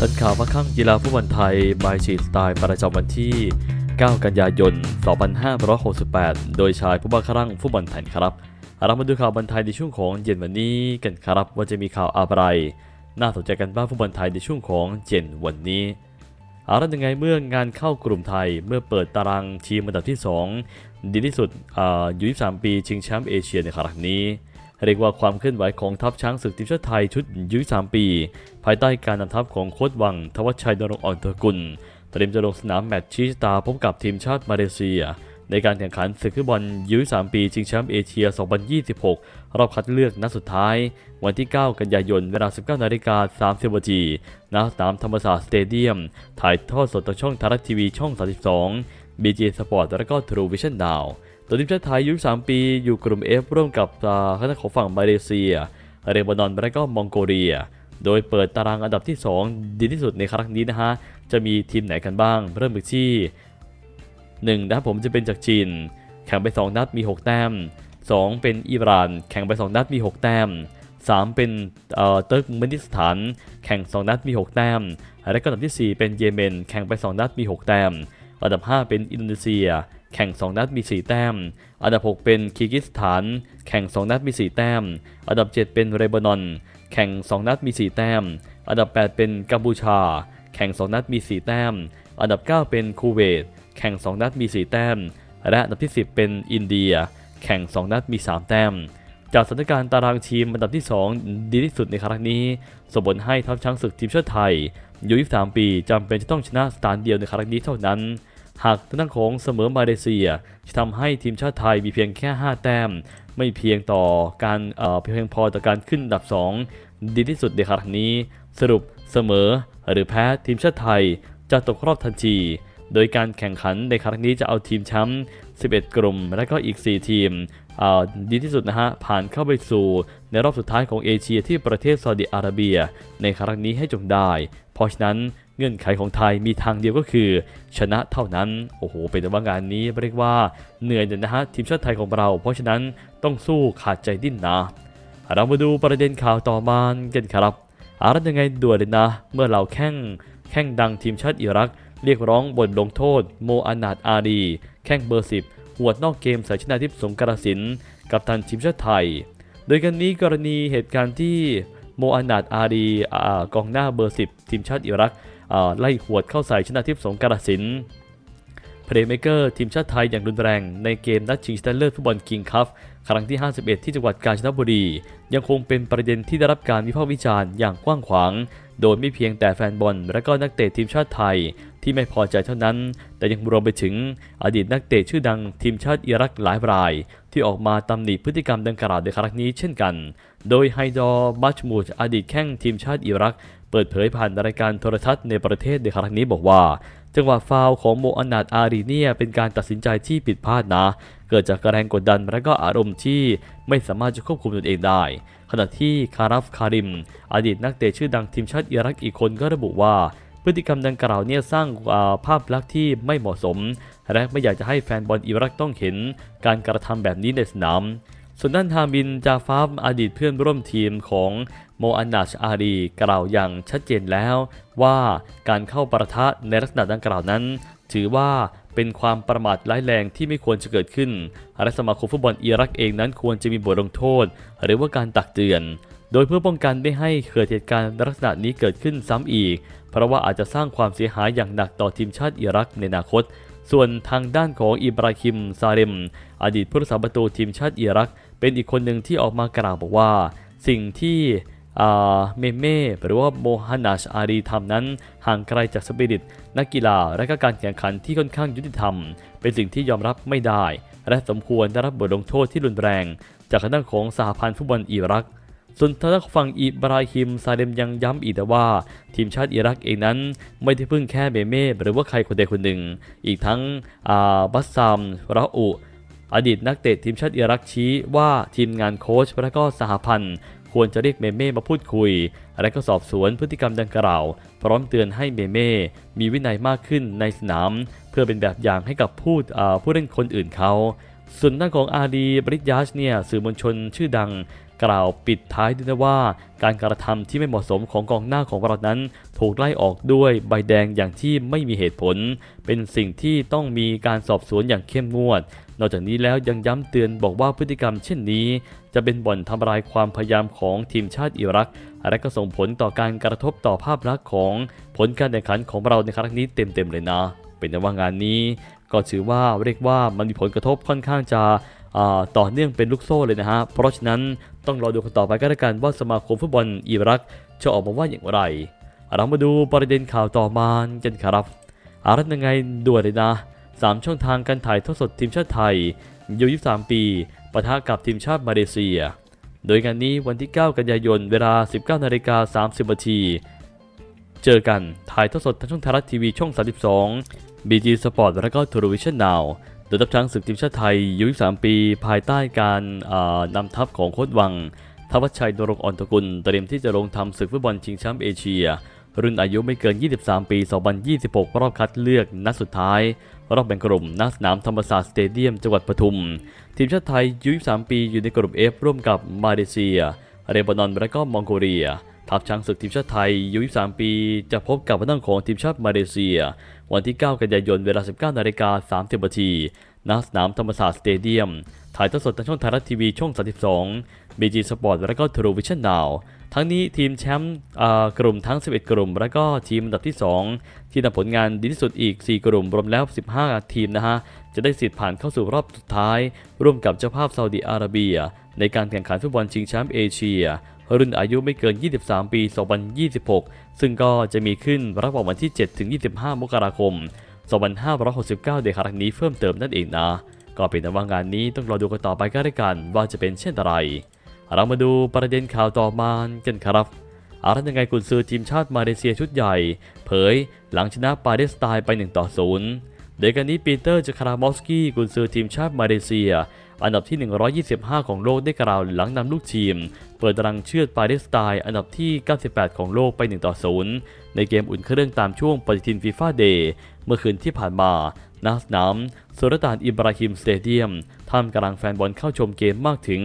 ทันข่าวว่าข้ามกีฬาฟุตบอลไทยบายชีสไตล์ประจำวันที่ 9 กันยายน 2568 โดยชายผู้บ้าครั่งฟุตบอลไทยครับ เรามาดูข่าวบอลไทยในช่วงของเย็นวันนี้กันครับว่าจะมีข่าวอะไร น่าสนใจกันบ้างฟุตบอลไทยในช่วงของเย็นวันนี้อาละยังไงเมื่องานเข้ากลุ่มไทยเมื่อเปิดตารางทีมอันดับที่ 2 ดีที่สุดอายุ23 ปีชิงแชมป์เอเชียในครั้งนี้ เรียกว่าความเคลื่อนไหวของทัพช้างศึกทีมชาติไทยชุดยุ23ปี ภายใต้การนำทัพของโค้ชวัง ทวัชชัยนรงอ่อนตะกุลเตรียมจะลงสนามแมตช์ชี้ชะตาพบกับทีมชาติมาเลเซีย ในการแข่งขันศึกฟุตบอลยู23ปีชิงแชมป์เอเชีย 2026 รอบคัดเลือกนัดสุดท้าย วันที่ 9 กันยายนเวลา 19นาฬิกา30นาทีณสนามธรรมศาสตร์สเตเดียม ถ่ายทอดสดทางช่องไทยรัฐทีวีช่อง 32 BJ Sport และก็ True Vision Now ตัวทีมชาติไทยอายุ3ปีอยู่กลุ่ม F ร่วมกับอ่าคณะของฝั่งมาเลเซีย เรบานอนและก็มองโกเลีย โดยเปิดตารางอันดับที่ 2 ดีที่สุดในครั้งนี้นะฮะ จะมีทีมไหนกันบ้าง เริ่มจากที่1นะครับผมจะเป็นจากจีน แข่งไป 2 นัดมี 6 แต้ม 2 เป็นอิหร่าน แข่งไป 2 นัดมี 6 แต้ม 3 เป็นเอ่อเติร์กเมนิสถาน แข่ง 2 นัดมี 6 แต้ม และก็อันดับทีสี่4 เป็นเยเมน แข่งไป 2 นัดมี 6 แต้ม อันดับ 5 เป็นอินโดนีเซีย แข่ง 2 นัดมี 4 แต้ม อันดับ 6 เป็นคีร์กิสถาน แข่ง 2 นัดมี 4 แต้ม อันดับ 7 เป็นเรบานอน แข่ง 2 นัดมี 4 แต้ม อันดับ 8 เป็นกัมพูชา แข่ง 2 นัดมี 4 แต้ม อันดับ 9 เป็นคูเวต แข่ง 2 นัดมี 4 แต้ม และอันดับที่ 10 เป็นอินเดีย แข่ง 2 นัดมี 3 แต้ม จากสถานการณ์ตารางทีมอันดับที่ 2 ดีที่สุดในครั้งนี้ส่งผลให้ทัพช้างศึกทีมชาติไทยอายุ23ปีจำเป็นจะต้องชนะสถานเดียวในครั้งนี้เท่านั้น หากทางด้านของเสมอมาเลเซีย จะทำให้ทีมชาติไทยมีเพียงแค่ 5 แต้ม ไม่เพียงต่อการเพียงพอต่อการขึ้นอันดับ 2 ดีที่สุดในครั้งนี้ สรุปเสมอหรือแพ้ทีมชาติไทยจะตกรอบทันที โดยการแข่งขันในครั้งนี้จะเอาทีมแชมป์ 11 กลุ่ม และก็อีก 4 ทีมดีที่สุดนะฮะ ผ่านเข้าไปสู่ในรอบสุดท้ายของเอเชียที่ประเทศซาอุดิอาระเบีย ในครั้งนี้ให้จงได้ เพราะฉะนั้น เงื่อนไขของไทยมีทางเดียวก็คือชนะเท่านั้น โอ้โห เป็นแต่ว่างานนี้เรียกว่าเหนื่อยเลยนะฮะทีมชาติไทยของเรา เพราะฉะนั้นต้องสู้ขาดใจดิ้นนะเรามาดูประเด็นข่าวต่อมากันครับอารันยังไงด่วนเลยนะ เมื่อเราแข่งแข่งดังทีมชาติอิรัก เรียกร้องบทลงโทษ โมอานาดอารีแข่งเบอร์10หวดนอกเกมสายชนะทิพย์สงกรสินกับทันทีมชาติไทย โดยกันนี้กรณีเหตุการณ์ที่โมอานาดอารีอากองหน้าเบอร์10ทีมชาติอิรัก ไล่หวดเข้าใส่ชนะทิพย์สงกรสินทร์เพลย์เมเกอร์ทีมชาติไทยอย่างรุนแรงในเกมนัดชิงชนะเลิศฟุตบอลคิงคัพครั้งที่ 51 ที่จังหวัดกาญจนบุรี ยังคงเป็นประเด็นที่ได้รับการวิพากษ์วิจารณ์อย่างกว้างขวาง โดยไม่เพียงแต่แฟนบอลและก็นักเตะทีมชาติไทย ที่ไม่พอใจเท่านั้น แต่ยังรวมไปถึงอดีตนักเตะชื่อดังทีมชาติอิรักหลายราย ที่ออกมาตำหนิพฤติกรรมดังกล่าวในครั้งนี้เช่นกัน โดยไฮดอร์มัชมูดอดีตแข้งทีมชาติอิรัก เปิดเผยผ่านรายการโทรทัศน์ในประเทศในครั้งนี้บอกว่า จังหวะฟาวของโมอานาดอารีเนียเป็นการตัดสินใจที่ผิดพลาดนะ เกิดจากแรงกดดันและก็อารมณ์ที่ไม่สามารถจะควบคุมตนเองได้ ขณะที่คารัฟคาริม อดีตนักเตะชื่อดังทีมชาติอิรักอีกคนก็ระบุว่าพฤติกรรมดังกล่าวเนี่ยสร้างาภาพลักษณ์ที่ไม่เหมาะสม และไม่อยากจะให้แฟนบอลอิรักต้องเห็น การกระทำแบบนี้ในสนาม ส่วนด้านฮาบินจาฟาฟอดีตเพื่อนร่วมทีมของโมอานาชอารีกล่าวอย่างชัดเจนแล้วว่าการเข้าประทะในลักษณะดังกล่าวนั้น ถือว่าเป็นความประมาทร้ายแรงที่ไม่ควรจะเกิดขึ้นและสมาคมฟุตบอลอิรักเองนั้นควรจะมีบทลงโทษ หรือว่าการตักเตือน โดยเพื่อป้องกันไม่ให้เกิดเหตุการณ์ลักษณะนี้เกิดขึ้นซ้ำอีก เพราะว่าอาจจะสร้างความเสียหายอย่างหนักต่อทีมชาติอิรักในอนาคต ส่วนทางด้านของอิบราฮิมซาเรม อดีตผู้รักษาประตูทีมชาติอิรัก เป็นอีกคนหนึ่งที่ออกมากล่าวบอกว่า สิ่งที่อ่าเมเม่หรือว่าโมฮันนาชอารีทำนั้นห่างไกลจากสปิริต นักกีฬาและก็การแข่งขันที่ค่อนข้างยุติธรรม เป็นสิ่งที่ยอมรับไม่ได้ และสมควรได้รับบทลงโทษที่รุนแรง จากทางด้านของสหพันธ์ฟุตบอลอิรัก ส่วนทางด้านฝั่งอิบราฮิมซาเลมยังย้ำอีกแต่ว่า ทีมชาติอิรักเองนั้นไม่ได้พึ่งแค่เมเม่หรือว่าใครคนใดคนหนึ่ง อีกทั้งอ่าบัสซามราอุ อดีตนักเตะทีมชาติอิรักชี้ว่าทีมงานโค้ชและก็สหพันธ์ ควรจะเรียกเมเม่มาพูดคุย และก็สอบสวนพฤติกรรมดังกล่าว พร้อมเตือนให้เมเม่มีวินัยมากขึ้นในสนาม เพื่อเป็นแบบอย่างให้กับผู้ผู้เล่นคนอื่นเขาส่วนด้านของอาดีบริยาชเนี่ยสื่อมวลชนชื่อดัง กล่าวปิดท้ายด้วยนะว่า การกระทำที่ไม่เหมาะสมของกองหน้าของเรานั้น ถูกไล่ออกด้วยใบแดงอย่างที่ไม่มีเหตุผล เป็นสิ่งที่ต้องมีการสอบสวนอย่างเข้มงวด นอกจากนี้แล้วยังย้ำเตือนบอกว่าพฤติกรรมเช่นนี้ จะเป็นบ่อนทำลายความพยายามของทีมชาติอิรัก และก็ส่งผลต่อการกระทบต่อภาพลักษณ์ของผลการแข่งขันของเราในครั้งนี้เต็มๆเลยนะ เป็นแต่ว่างานนี้ ก็ถือว่าเรียกว่ามันมีผลกระทบค่อนข้างจะต่อเนื่องเป็นลูกโซ่เลยนะฮะ เพราะฉะนั้นต้องรอดูกันต่อไปก็แล้วกันว่าสมาคมฟุตบอลอิรักจะออกมาว่าอย่างไร เรามาดูประเด็นข่าวต่อมากันครับอารัตยังไงด่วนเลยนะ สามช่องทางการถ่ายทอดสดทีมชาติไทยยุ23 ปีปะทะกับทีมชาติมาเลเซีย โดยงานนี้วันที่ 9 กันยายน เวลา 19นาฬิกา30นาทีเจอกันถ่ายทอดสดทางช่องไทยรัฐทีวีช่อง 32 BG Sport และก็ t e l e v i s i o n Now โดยทัพช้างศึกทีมชาติไทยยุ23 ปี ภายใต้การนำทัพของโค้ชวังทวัชชัยนรงอ่อนตะกุลเตรียมที่จะลงทำศึกฟุตบอลชิงแชมป์เอเชีย รุ่นอายุไม่เกิน 23 ปี 2026 รอบคัดเลือกนัดสุดท้าย รอบแบ่งกลุ่มณสนามธรรมศาสตร์สเตเดียมจังหวัดปทุม ทีมชาติไทยยุ23 ปีอยู่ในกลุ่ม F ร่วมกับมาเลเซีย เรบานอนและก็มองโกเลียทัพช้างศึกทีมชาติไทยยุ23 ปี จะพบกับผู้นของทีมชาติมาเลเซีย วันที่ 9 กันยายนเวลา 19นาฬิกา30นาทีณสนามธรรมศาสตร์สเตเดียม ถ่ายทอดสดทางช่องไทยรัฐทีวีช่อง 32 BG Sport และก็ True Vision Now ทั้งนี้ทีมแชมป์กลุ่มทั้ง 11 กลุ่ม และก็ทีมอันดับที่ 2 ที่ทำผลงานดีที่สุดอีก 4 กลุ่ม รวมแล้ว 15 ทีมนะฮะ จะได้สิทธิ์ผ่านเข้าสู่รอบสุดท้าย ร่วมกับเจ้าภาพซาอุดิอาระเบีย ในการแข่งขันฟุตบอลชิงแชมป์เอเชีย รุ่นอายุไม่เกิน 23 ปี 2026 ซึ่งก็จะมีขึ้นระหว่างวันที่ 7-25 มกราคม 2569ในครั้งนี้เพิ่มเติมนั่นเองนะ ก็เป็นต่ว่างานนี้ต้องรอดูกันต่อไปก็ได้กันว่าจะเป็นเช่นไร เรามาดูประเด็นข่าวต่อมากันครับอารัตยังไงกุนซือทีมชาติมาเลเซียชุดใหญ่ เผยหลังชนะปาเลสไตน์ไป1ต่อ0โดยการนี้ปีเตอร์จคารามอสกี้กุนซือทีมชาติมาเลเซีย อันดับที่ 125 ของโลกได้กล่าวหลังนำลูกทีม เปิดรางเชือดปาเลสไตน์อันดับที่ 98 ของโลกไป1ต่อ0ในเกมอุ่นเครื่องตามช่วงปฏิทินฟีฟ่าเดย์เมื่อคืนที่ผ่านมาณสนามสุลต่านอิบราฮิมสเตเดียมท่ามกลางแฟนบอลเข้าชมเกมมากถึง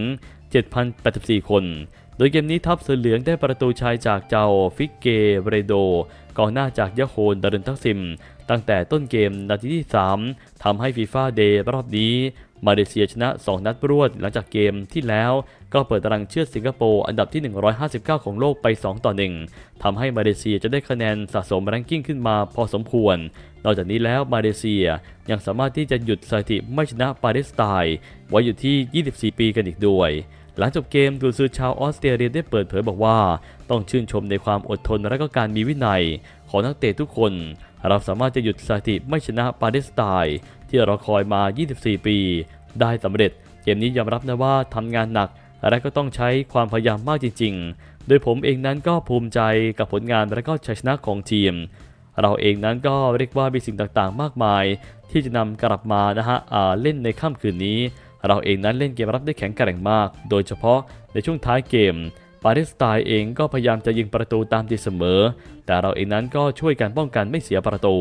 7,084 คน โดยเกมนี้ทัพเสือเหลืองได้ประตูชัยจากเจ้าฟิกเกเบรโดกองหน้าจากยะโฮนดารุนทักซิม ตั้งแต่ต้นเกมนาทีที่ 3ทำให้ฟีฟ่าเดย์รอบนี้ มาเลเซียชนะ 2 นัดรวดหลังจากเกมที่แล้วก็เปิดตารางเชือดสิงคโปร์อันดับที่ 159 ของโลกไป 2 ต่อ 1ทำให้มาเลเซียจะได้คะแนนสะสมแรงกิ้งขึ้นมาพอสมควร นอกจากนี้แล้วมาเลเซียยังสามารถที่จะหยุดสถิติไม่ชนะปาเลสไตน์ไว้อยู่ที่ 24 ปีกันอีกด้วย หลังจบเกมดูซือชาวออสเตรเลียได้เปิดเผยบอกว่า ต้องชื่นชมในความอดทนและก็การมีวินัย ของนักเตะทุกคน เราสามารถจะหยุดสถิติไม่ชนะปาเลสไตน์ที่เราคอยมา 24 ปี ได้สำเร็จ เกมนี้ยอมรับนะว่าทำงานหนัก และก็ต้องใช้ความพยายามมากจริง ๆ โดยผมเองนั้นก็ภูมิใจกับผลงานและก็ชัยชนะของทีม เราเองนั้นก็เรียกว่ามีสิ่งต่างๆ มากมาย ที่จะนำกลับมานะฮะเล่นในค่ำคืนนี้ เราเองนั้นเล่นเกมรับได้แข็งแกร่งมาก โดยเฉพาะในช่วงท้ายเกม ปาเลสไตน์เองก็พยายามจะยิงประตูตามตีเสมอ แต่เราเองนั้นก็ช่วยกันป้องกันไม่เสียประตู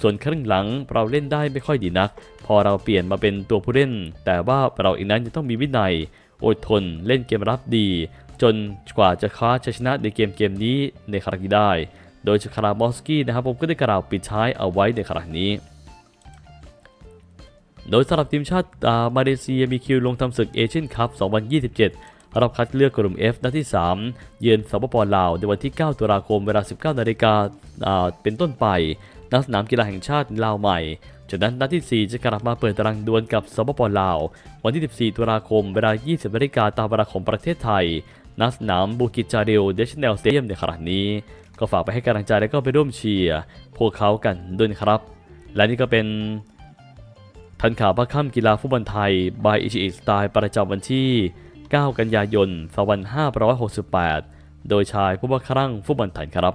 ส่วนครึ่งหลังเราเล่นได้ไม่ค่อยดีนัก พอเราเปลี่ยนมาเป็นตัวผู้เล่น แต่ว่าเราเองนั้นจะต้องมีวินัย อดทนเล่นเกมรับดี จนกว่าจะคว้าชัยชนะในเกมเกมนี้ในครั้งนี้ได้ โดยชคารามอสกี้นะครับผมก็ได้กล่าวปิดท้ายเอาไว้ในครั้งนี้ โดยสำหรับทีมชาติมาเลเซียมีคิวลงทำศึกเอเชียนคัพ 2027รอบคัดเลือกกลุ่ม F นัดที่ 3 เยือนสปปลาวในวันที่ 9 ตุลาคมเวลา 19 นาฬิกาเป็นต้นไปณสนามกีฬาแห่งชาติลาวใหม่จากนั้นนัดที่ 4 จะกลับมาเปิดตารางดวลกับสปปลาว วันที่ 14 ตุลาคมเวลา 20 นาฬิกาตามเวลาของประเทศไทยณสนามบูกิจจาริลเดชเนลสเตเดียมในครั้งนี้ ก็ฝากไปให้กำลังใจและก็ไปร่วมเชียร์พวกเขากันด้วยครับ และนี่ก็เป็น ทันข่าวภาคค่ำกีฬาฟุตบอลไทย บายอิชิอิสไตล์ประจำวันที่ 9 กันยายน 2568 โดยชายผู้ว่าครั่งฟุตบอลไทยครับ